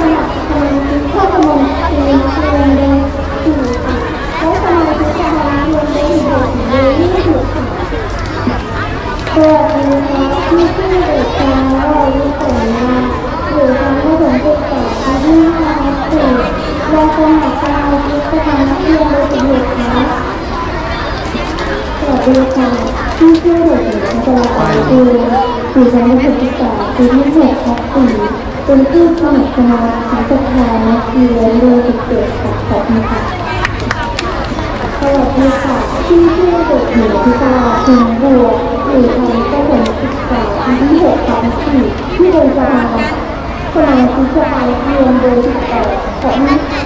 ดินสี่ค่ะและสมาชิกสภาเรียนได้อีกหกเดือนยี่สิบค่ะสวัสดีครับที่ชื่อเด็กชายและอายุสองมาอยู่ชั้นประถมศึกษาปีที่ห้าทับสี่และสมัครสมาชิกสภานักเรียนได้อีกหกครับสวัสดีค่ะที่ชื่อเด็กหญิงอัญชลาอายุอยู่ชั้นมัธยมศึกษาปีที่หกทับสี่ เป็นผู้สมัครสมาชิกสภานักเรียนโดยเด็กๆค่ะขอบคุณค่ะสวัสดีค่ะที่ชื่อเด็กหญิงพิศราพิมพ์บัวอยู่ชั้นประถมศึกษาปีที่หกทับสี่ที่เป็นสภาสมาชิกสภานักเรียนโดยเด็กๆขอบคุณค่ะ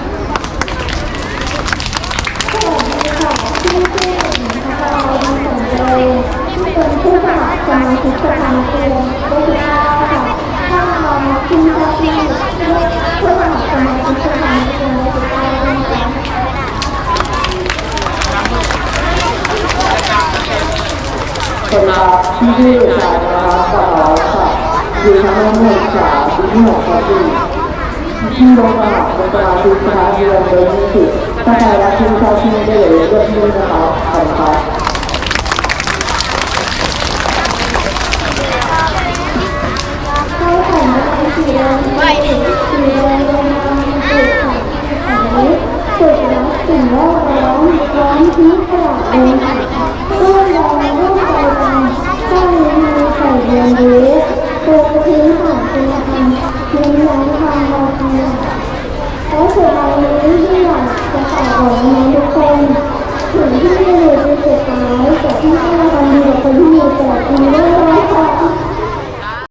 สวัสดีค่ะชื่อชื่อหญิงพัชราดีสมเร็จที่เป็นผู้สมัครสมาชิกสภานักเรียนได้ทุกท่านค่ะถ้าเราขึ้นเจ้าที่ผู้สมัครสมาชิกสภานักเรียนได้ทุกท่านนะคะ สวัสดีครับชื่อชื่ชายนะครับปะเราค่ะอยู่ชั้นมัธยมศึกษาปีที่หกที่ที่โรงสมัครเป็นสมาชิกสภาเรียนโดยมีสิทธิ์ถ้าใครรักชื่อชอบชื่ได้เลยเลือกชื่นะครับขอบคุณครับเข้าแข่งในสีแดงสีแดงลงมาติดค่ะอันนี้สุดแล้วสิ่งแวดล้อมร้อนทิ้งตลาดเลยค่ะร่วมแรง Thank you.